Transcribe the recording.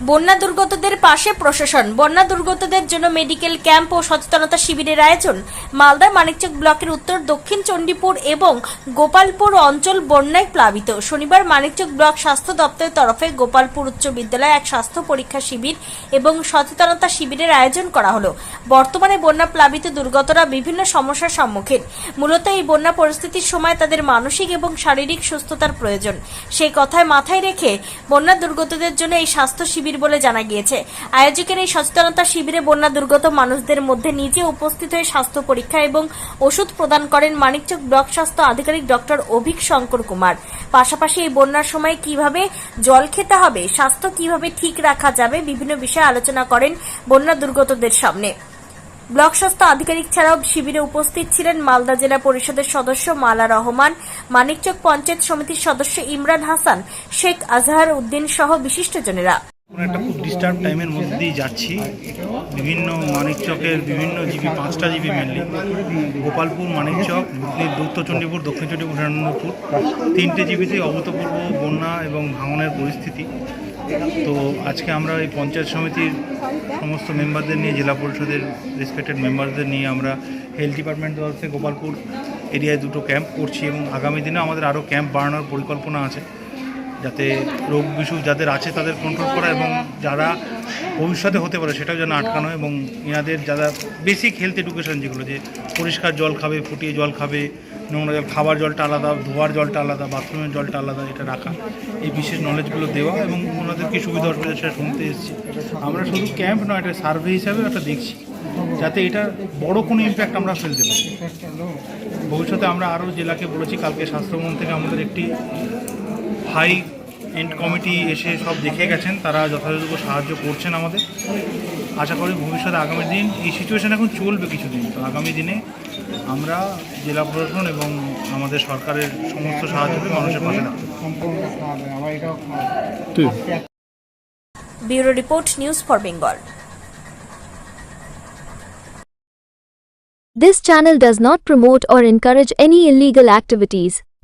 বন্যা দুর্গতদের পাশে প্রশাসন। বন্যা দুর্গতদের জন্য মেডিকেল ক্যাম্প ও সচেতনতা শিবিরের আয়োজন। মালদা মানিকচক ব্লকের উত্তর, দক্ষিণ চণ্ডীপুর এবং গোপালপুর অঞ্চল বন্যায় প্লাবিত। শনিবার মানিকচক ব্লক স্বাস্থ্য দপ্তরের তরফে গোপালপুর উচ্চ বিদ্যালয়ে এক স্বাস্থ্য পরীক্ষা শিবির এবং সচেতনতা শিবিরের আয়োজন করা হলো। বর্তমানে বন্যা প্লাবিত দুর্গতরা বিভিন্ন সমস্যার সম্মুখীন। মূলত এই বন্যা পরিস্থিতির সময় তাদের মানসিক এবং শারীরিক সুস্থতার প্রয়োজন। সেই কথায় মাথায় রেখে বন্যা দুর্গতদের জন্য এই স্বাস্থ্য শিবির বলে জানা গিয়েছে। আয়োজকের এই সচেতনতা শিবিরে বন্যা দুর্গত মানুষদের মধ্যে নিজে উপস্থিত হয়ে স্বাস্থ্য পরীক্ষা এবং ওষুধ প্রদান করেন মানিকচক ব্লক স্বাস্থ্য আধিকারিক ডক্টর অভিক শঙ্কর কুমার। পাশাপাশি এই বন্যার সময় কীভাবে জল খেতে হবে, স্বাস্থ্য কীভাবে ঠিক রাখা যাবে, বিভিন্ন বিষয়ে আলোচনা করেন বন্যা দুর্গতদের সামনে। ব্লক স্বাস্থ্য আধিকারিক ছাড়াও শিবিরে উপস্থিত ছিলেন মালদা জেলা পরিষদের সদস্য মালা রহমান, মানিকচক পঞ্চায়েত সমিতির সদস্য ইমরান হাসান, শেখ আজহার উদ্দিন সহ বিশিষ্টজনেরা। একটা খুব ডিস্টার্ব টাইমের মধ্যে দিয়ে যাচ্ছি। বিভিন্ন মানিকচকের বিভিন্ন জিবি, পাঁচটা জিবি মেনলি গোপালপুর মানিকচক উত্তর চণ্ডীপুর, দক্ষিণ চণ্ডীপুর হিরণ্যপুর তিনটে জিবিতেই অভূতপূর্ব বন্যা এবং ভাঙনের পরিস্থিতি। তো আজকে আমরা এই পঞ্চায়েত সমিতির সমস্ত মেম্বারদের নিয়ে, জেলা পরিষদের রেসপেক্টেড মেম্বারদের নিয়ে আমরা হেলথ ডিপার্টমেন্ট তরফ গোপালপুর এরিয়ায় দুটো ক্যাম্প করছি এবং আগামী দিনে আমাদের আরও ক্যাম্প বাড়ানোর পরিকল্পনা আছে। যাতে রোগ বিসুখ যাদের আছে তাদের কন্ট্রোল করা এবং যারা ভবিষ্যতে হতে পারে সেটাও যেন আটকানো এবং এনাদের যারা বেসিক হেলথ এডুকেশন যেগুলো যে পরিষ্কার জল খাবে, ফুটিয়ে জল খাবে, নোংরা জল, খাবার জলটা আলাদা, ধোয়ার জলটা আলাদা বাথরুমের জলটা আলাদা এটা রাখা, এই বিশেষ নলেজগুলো দেওয়া এবং ওনাদের কি সুবিধা অসুবিধা সেটা শুনতে এসেছি। আমরা শুধু ক্যাম্প নয়, এটা সার্ভে হিসাবে একটা দেখছি, যাতে এটা বড় কোনো ইম্প্যাক্ট আমরা ফেলতে পারি। ভবিষ্যতে আমরা আরও জেলাকে বলেছি, কালকে স্বাস্থ্যভবন থেকে আমাদের একটি হাই এন্ড কমিটি এসে সব দেখে গেছেন তারা যথাযথ সাহায্য করছেন আমাদের। আশা করি ভবিষ্যতে আগামী দিন এই সিচুয়েশন এখন চলবে কিছুদিন। তো আগামী দিনে আমরা জেলা প্রশাসন এবং আমাদের সরকারের সমস্ত সাহায্য মানুষের পাশে bureau report news for Bengal. This channel does not promote or encourage any illegal activities.